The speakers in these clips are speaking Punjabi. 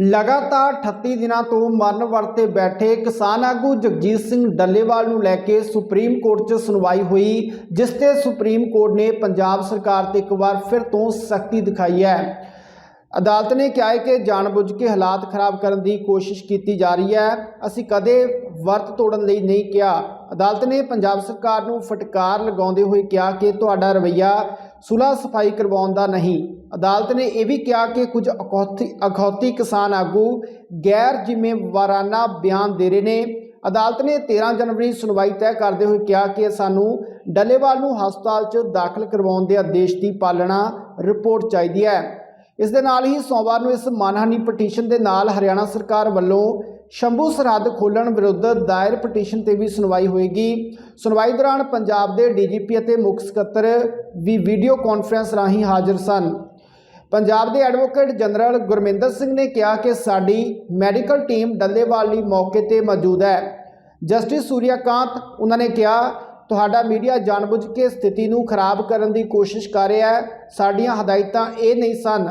ਲਗਾਤਾਰ 38 ਦਿਨਾਂ ਤੋਂ ਮਰਨ ਵਰਤੇ ਬੈਠੇ ਕਿਸਾਨ ਆਗੂ ਜਗਜੀਤ ਸਿੰਘ ਡੱਲੇਵਾਲ ਨੂੰ ਲੈ ਕੇ ਸੁਪਰੀਮ ਕੋਰਟ 'ਚ ਸੁਣਵਾਈ ਹੋਈ, ਜਿਸ ਤੇ ਸੁਪਰੀਮ ਕੋਰਟ ਨੇ ਪੰਜਾਬ ਸਰਕਾਰ ਤੇ ਇੱਕ ਵਾਰ ਫਿਰ ਤੋਂ ਸਖਤੀ ਦਿਖਾਈ ਹੈ। ਅਦਾਲਤ ਨੇ ਕਿਹਾ ਹੈ ਕਿ ਜਾਣਬੁੱਝ ਕੇ ਹਾਲਾਤ ਖਰਾਬ ਕਰਨ ਦੀ ਕੋਸ਼ਿਸ਼ ਕੀਤੀ ਜਾ ਰਹੀ ਹੈ। ਅਸੀਂ ਕਦੇ ਵਰਤ ਤੋੜਨ ਲਈ ਨਹੀਂ ਕਿਹਾ। ਅਦਾਲਤ ਨੇ ਪੰਜਾਬ ਸਰਕਾਰ ਨੂੰ ਫਟਕਾਰ ਲਗਾਉਂਦੇ ਹੋਏ ਕਿਹਾ ਕਿ ਤੁਹਾਡਾ ਰਵੱਈਆ ਸੁਲ੍ਹਾ ਸਫ਼ਾਈ ਕਰਵਾਉਣ ਦਾ ਨਹੀਂ। ਅਦਾਲਤ ਨੇ ਇਹ ਵੀ ਕਿਹਾ ਕਿ ਕੁਝ ਅਖੌਤੀ ਅਖੌਤੀ ਕਿਸਾਨ ਆਗੂ ਗੈਰ ਜ਼ਿੰਮੇਵਾਰਾਨਾ ਬਿਆਨ ਦੇ ਰਹੇ ਨੇ। ਅਦਾਲਤ ਨੇ 13 ਜਨਵਰੀ ਸੁਣਵਾਈ ਤੈਅ ਕਰਦੇ ਹੋਏ ਕਿਹਾ ਕਿ ਸਾਨੂੰ ਡੱਲੇਵਾਲ ਨੂੰ ਹਸਪਤਾਲ 'ਚ ਦਾਖਲ ਕਰਵਾਉਣ ਦੇ ਆਦੇਸ਼ ਦੀ ਪਾਲਣਾ ਰਿਪੋਰਟ ਚਾਹੀਦੀ ਹੈ। ਇਸ ਦੇ ਨਾਲ ਹੀ ਸੋਮਵਾਰ ਨੂੰ ਇਸ ਮਾਨਹਾਨੀ ਪਟੀਸ਼ਨ ਦੇ ਨਾਲ ਹਰਿਆਣਾ ਸਰਕਾਰ ਵੱਲੋਂ ਸ਼ੰਭੂ ਸਰਹੱਦ ਖੋਲਣ ਵਿਰੁੱਧ ਦਾਇਰ ਪਟੀਸ਼ਨ ਤੇ ਵੀ ਸੁਣਵਾਈ ਹੋਏਗੀ। ਸੁਣਵਾਈ ਦੌਰਾਨ ਪੰਜਾਬ ਦੇ ਡੀਜੀਪੀ ਅਤੇ ਮੁੱਖ ਸਕੱਤਰ ਵੀ ਵੀਡੀਓ ਕਾਨਫਰੰਸ ਰਾਹੀਂ ਹਾਜ਼ਰ ਸਨ। ਪੰਜਾਬ ਦੇ ਐਡਵੋਕੇਟ ਜਨਰਲ ਗੁਰਮਿੰਦਰ ਸਿੰਘ ਨੇ ਕਿਹਾ ਕਿ ਸਾਡੀ ਮੈਡੀਕਲ ਟੀਮ ਡੱਲੇਵਾਲ ਲਈ ਮੌਕੇ ਤੇ ਮੌਜੂਦ ਹੈ। ਜਸਟਿਸ ਸੂਰਿਆਕਾਂਤ ਉਹਨਾਂ ਨੇ ਕਿਹਾ, ਤੁਹਾਡਾ ਮੀਡੀਆ ਜਾਣਬੁੱਝ ਕੇ ਸਥਿਤੀ ਨੂੰ ਖਰਾਬ ਕਰਨ ਦੀ ਕੋਸ਼ਿਸ਼ ਕਰ ਰਿਹਾ ਹੈ। ਸਾਡੀਆਂ ਹਦਾਇਤਾਂ ਇਹ ਨਹੀਂ ਸਨ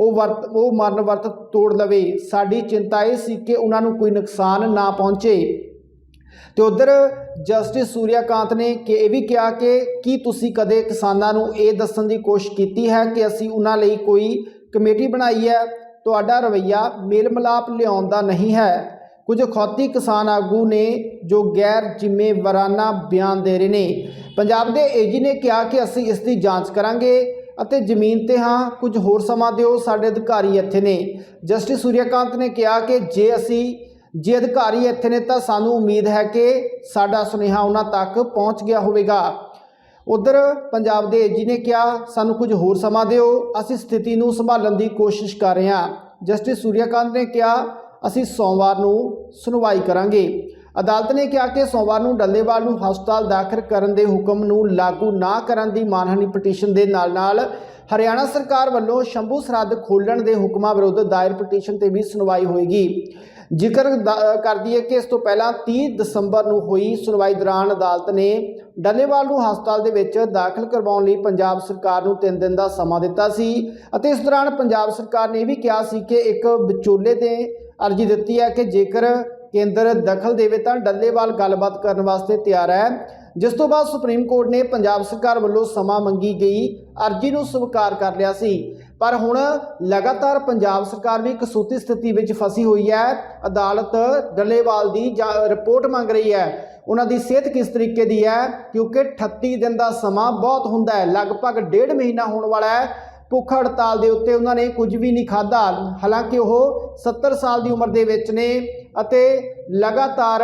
ਉਹ ਵਰਤ, ਉਹ ਮਰਨ ਵਰਤ ਤੋੜ ਲਵੇ। ਸਾਡੀ ਚਿੰਤਾ ਇਹ ਸੀ ਕਿ ਉਹਨਾਂ ਨੂੰ ਕੋਈ ਨੁਕਸਾਨ ਨਾ ਪਹੁੰਚੇ। ਤੇ ਉਧਰ ਜਸਟਿਸ ਸੂਰਿਆਕਾਂਤ ਨੇ ਕਿ ਇਹ ਵੀ ਕਿਹਾ ਕਿ ਕੀ ਤੁਸੀਂ ਕਦੇ ਕਿਸਾਨਾਂ ਨੂੰ ਇਹ ਦੱਸਣ ਦੀ ਕੋਸ਼ਿਸ਼ ਕੀਤੀ ਹੈ ਕਿ ਅਸੀਂ ਉਹਨਾਂ ਲਈ ਕੋਈ ਕਮੇਟੀ ਬਣਾਈ ਹੈ? ਤੁਹਾਡਾ ਰਵੱਈਆ ਮੇਲ ਮਿਲਾਪ ਲਿਆਉਣ ਦਾ ਨਹੀਂ ਹੈ। ਕੁਝ ਖੌਤੀ ਕਿਸਾਨ ਆਗੂ ਨੇ ਜੋ ਗੈਰ ਜ਼ਿੰਮੇਵਾਰਾਨਾ ਬਿਆਨ ਦੇ ਰਹੇ ਨੇ। ਪੰਜਾਬ ਦੇ ਏਜੀ ਨੇ ਕਿਹਾ ਕਿ ਅਸੀਂ ਇਸ ਦੀ ਜਾਂਚ ਕਰਾਂਗੇ। ਅਤੇ ਜ਼ਮੀਨ ਤੇ ਹਾਂ, ਕੁਝ ਹੋਰ ਸਮਾਂ ਦਿਓ, ਸਾਡੇ ਅਧਿਕਾਰੀ ਇੱਥੇ ਨੇ। ਜਸਟਿਸ ਸੂਰਿਆਕਾਂਤ ਨੇ ਕਿਹਾ ਕਿ ਜੇ ਅਸੀਂ, ਜੇ ਅਧਿਕਾਰੀ ਇੱਥੇ ਨੇ ਤਾਂ ਸਾਨੂੰ ਉਮੀਦ ਹੈ ਕਿ ਸਾਡਾ ਸੁਨੇਹਾ ਉਹਨਾਂ ਤੱਕ ਪਹੁੰਚ ਗਿਆ ਹੋਵੇਗਾ। ਉਧਰ ਪੰਜਾਬ ਦੇ ਏਜੀ ਨੇ ਕਿਹਾ, ਸਾਨੂੰ ਕੁਝ ਹੋਰ ਸਮਾਂ ਦਿਓ, ਅਸੀਂ ਸਥਿਤੀ ਨੂੰ ਸੰਭਾਲਣ ਦੀ ਕੋਸ਼ਿਸ਼ ਕਰ ਰਹੇ ਹਾਂ। ਜਸਟਿਸ ਸੂਰਿਆਕਾਂਤ ਨੇ ਕਿਹਾ, ਅਸੀਂ ਸੋਮਵਾਰ ਨੂੰ ਸੁਣਵਾਈ ਕਰਾਂਗੇ। ਅਦਾਲਤ ਨੇ ਕਿਹਾ ਕਿ ਸੋਮਵਾਰ ਨੂੰ ਡੱਲੇਵਾਲ ਨੂੰ ਹਸਪਤਾਲ ਦਾਖਲ ਕਰਨ ਦੇ ਹੁਕਮ ਨੂੰ ਲਾਗੂ ਨਾ ਕਰਨ ਦੀ ਮਾਨਹਾਨੀ ਪਟੀਸ਼ਨ ਦੇ ਨਾਲ-ਨਾਲ ਹਰਿਆਣਾ ਸਰਕਾਰ ਵੱਲੋਂ ਸ਼ੰਭੂ ਸਰਹੱਦ ਖੋਲਣ ਦੇ ਹੁਕਮਾਂ ਵਿਰੁੱਧ ਦਾਇਰ ਪਟੀਸ਼ਨ ਤੇ ਵੀ ਸੁਣਵਾਈ ਹੋਏਗੀ। ਜ਼ਿਕਰ ਦ- ਕਰਦੀ ਹੈ ਕਿ ਇਸ ਤੋਂ ਪਹਿਲਾਂ 30 ਦਸੰਬਰ ਨੂੰ ਹੋਈ ਸੁਣਵਾਈ ਦੌਰਾਨ ਅਦਾਲਤ ਨੇ ਡੱਲੇਵਾਲ ਨੂੰ ਹਸਪਤਾਲ ਦੇ ਵਿੱਚ ਦਾਖਲ ਕਰਵਾਉਣ ਲਈ ਪੰਜਾਬ ਸਰਕਾਰ ਨੂੰ 3 ਦਿਨ ਦਾ ਸਮਾਂ ਦਿੱਤਾ ਸੀ ਅਤੇ ਇਸ ਦੌਰਾਨ ਪੰਜਾਬ ਸਰਕਾਰ ਨੇ ਇਹ ਵੀ ਕਿਹਾ ਸੀ ਕਿ ਇੱਕ ਵਿਚੋਲੇ ਤੇ ਅਰਜ਼ੀ ਦਿੱਤੀ ਹੈ ਕਿ ਜੇਕਰ ਕੇਂਦਰ ਦਖਲ ਦੇਵੇ ਤਾਂ ਡੱਲੇਵਾਲ ਗੱਲਬਾਤ ਕਰਨ ਵਾਸਤੇ ਤਿਆਰ ਹੈ, ਜਿਸ ਤੋਂ ਬਾਅਦ ਸੁਪਰੀਮ ਕੋਰਟ ਨੇ ਪੰਜਾਬ ਸਰਕਾਰ ਵੱਲੋਂ ਸਮਾਂ ਮੰਗੀ ਗਈ, ਅਰਜ਼ੀ ਨੂੰ ਸਵੀਕਾਰ ਕਰ ਲਿਆ ਸੀ। ਪਰ ਹੁਣ ਲਗਾਤਾਰ ਪੰਜਾਬ ਸਰਕਾਰ ਵੀ ਕਸੂਤੀ ਸਥਿਤੀ ਵਿੱਚ ਫਸੀ ਹੋਈ ਹੈ। ਅਦਾਲਤ ਡੱਲੇਵਾਲ ਦੀ ਜਾਂ- ਰਿਪੋਰਟ ਮੰਗ ਰਹੀ ਹੈ। ਉਹਨਾਂ ਦੀ ਸਿਹਤ ਕਿਸ ਤਰੀਕੇ ਦੀ ਹੈ? ਕਿਉਂਕਿ 38 ਦਿਨ ਦਾ ਸਮਾਂ ਬਹੁਤ ਹੁੰਦਾ ਹੈ, ਲਗਭਗ ਡੇਢ ਮਹੀਨਾ ਹੋਣ ਵਾਲਾ ਹੈ। ਭੁੱਖ ਹੜਤਾਲ ਦੇ ਉੱਤੇ ਉਹਨਾਂ ਨੇ ਕੁਝ ਵੀ ਨਹੀਂ ਖਾਧਾ। ਹਾਲਾਂਕਿ ਉਹ 70 ਸਾਲ ਦੀ ਉਮਰ ਦੇ ਵਿੱਚ ਨੇ। ਅਤੇ ਲਗਾਤਾਰ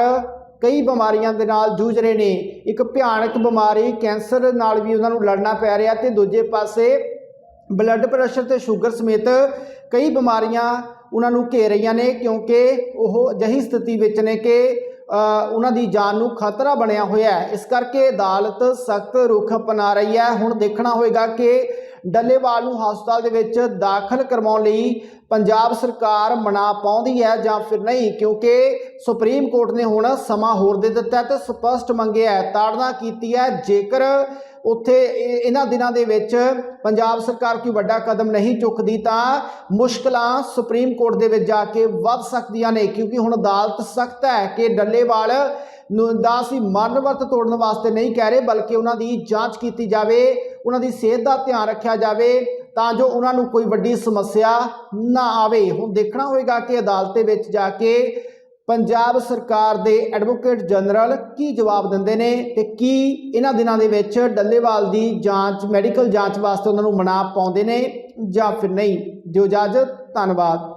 ਕਈ ਬਿਮਾਰੀਆਂ ਦੇ ਨਾਲ ਜੂਝ ਰਹੇ ਨੇ। ਇੱਕ ਭਿਆਨਕ ਬਿਮਾਰੀ ਕੈਂਸਰ ਨਾਲ ਵੀ ਉਹਨਾਂ ਨੂੰ ਲੜਨਾ ਪੈ ਰਿਹਾ ਤੇ ਦੂਜੇ ਪਾਸੇ ਬਲੱਡ ਪ੍ਰੈਸ਼ਰ ਤੇ ਸ਼ੂਗਰ ਸਮੇਤ ਕਈ ਬਿਮਾਰੀਆਂ ਉਹਨਾਂ ਨੂੰ ਘੇਰ ਰਹੀਆਂ ਨੇ ਕਿਉਂਕਿ ਉਹ ਅਜਿਹੀ ਸਥਿਤੀ ਵਿੱਚ ਨੇ ਕਿ ਉਹਨਾਂ ਦੀ ਜਾਨ ਨੂੰ ਖਤਰਾ ਬਣਿਆ ਹੋਇਆ ਹੈ। ਇਸ ਕਰਕੇ ਅਦਾਲਤ ਸਖਤ ਰੁਖ ਅਪਣਾ ਰਹੀ ਹੈ। ਹੁਣ ਦੇਖਣਾ ਹੋਏਗਾ ਕਿ ਡੱਲੇਵਾਲ ਨੂੰ ਹਸਪਤਾਲ ਦੇ ਵਿੱਚ ਦਾਖਲ ਕਰਵਾਉਣ ਲਈ ਪੰਜਾਬ ਸਰਕਾਰ ਮਨਾ ਪਾਉਂਦੀ ਹੈ ਜਾਂ ਫਿਰ ਨਹੀਂ, ਕਿਉਂਕਿ ਸੁਪਰੀਮ ਕੋਰਟ ਨੇ ਹੁਣ ਸਮਾਂ ਹੋਰ ਦੇ ਦਿੱਤਾ ਹੈ ਤੇ ਸਪਸ਼ਟ ਮੰਗਿਆ ਹੈ, ਤਾੜਨਾ ਕੀਤੀ ਹੈ। ਜੇਕਰ ਉੱਥੇ ਇਹਨਾਂ ਦਿਨਾਂ ਦੇ ਵਿੱਚ ਪੰਜਾਬ ਸਰਕਾਰ ਕੋਈ ਵੱਡਾ ਕਦਮ ਨਹੀਂ ਚੁੱਕਦੀ ਤਾਂ ਮੁਸ਼ਕਲਾਂ ਸੁਪਰੀਮ ਕੋਰਟ ਦੇ ਵਿੱਚ ਜਾ ਕੇ ਵੱਧ ਸਕਦੀਆਂ ਨੇ, ਕਿਉਂਕਿ ਹੁਣ ਅਦਾਲਤ ਸਖਤ ਹੈ ਕਿ ਡੱਲੇਵਾਲ ਨੂੰ ਦਾ ਅਸੀਂ ਮਰਨ ਵਰਤ ਤੋੜਨ ਵਾਸਤੇ ਨਹੀਂ ਕਹਿ ਰਹੇ, ਬਲਕਿ ਉਹਨਾਂ ਦੀ ਜਾਂਚ ਕੀਤੀ ਜਾਵੇ ਉਹਨਾਂ ਦੀ ਸਿਹਤ ਦਾ ਧਿਆਨ ਰੱਖਿਆ ਜਾਵੇ ਤਾਂ ਜੋ ਉਹਨਾਂ ਨੂੰ ਕੋਈ ਵੱਡੀ ਸਮੱਸਿਆ ਨਾ ਆਵੇ। ਹੁਣ ਦੇਖਣਾ ਹੋਏਗਾ ਕਿ ਅਦਾਲਤ ਦੇ ਵਿੱਚ ਜਾ ਕੇ ਪੰਜਾਬ ਸਰਕਾਰ ਦੇ ਐਡਵੋਕੇਟ ਜਨਰਲ ਕੀ ਜਵਾਬ ਦਿੰਦੇ ਨੇ ਤੇ ਕੀ ਇਹਨਾਂ ਦਿਨਾਂ ਦੇ ਵਿੱਚ ਡੱਲੇਵਾਲ ਦੀ ਜਾਂਚ, ਮੈਡੀਕਲ ਜਾਂਚ ਵਾਸਤੇ ਉਹਨਾਂ ਨੂੰ ਮਨਾ ਪਾਉਂਦੇ ਨੇ ਜਾਂ ਫਿਰ ਨਹੀਂ। ਦਿਓ ਇਜਾਜ਼ਤ, ਧੰਨਵਾਦ।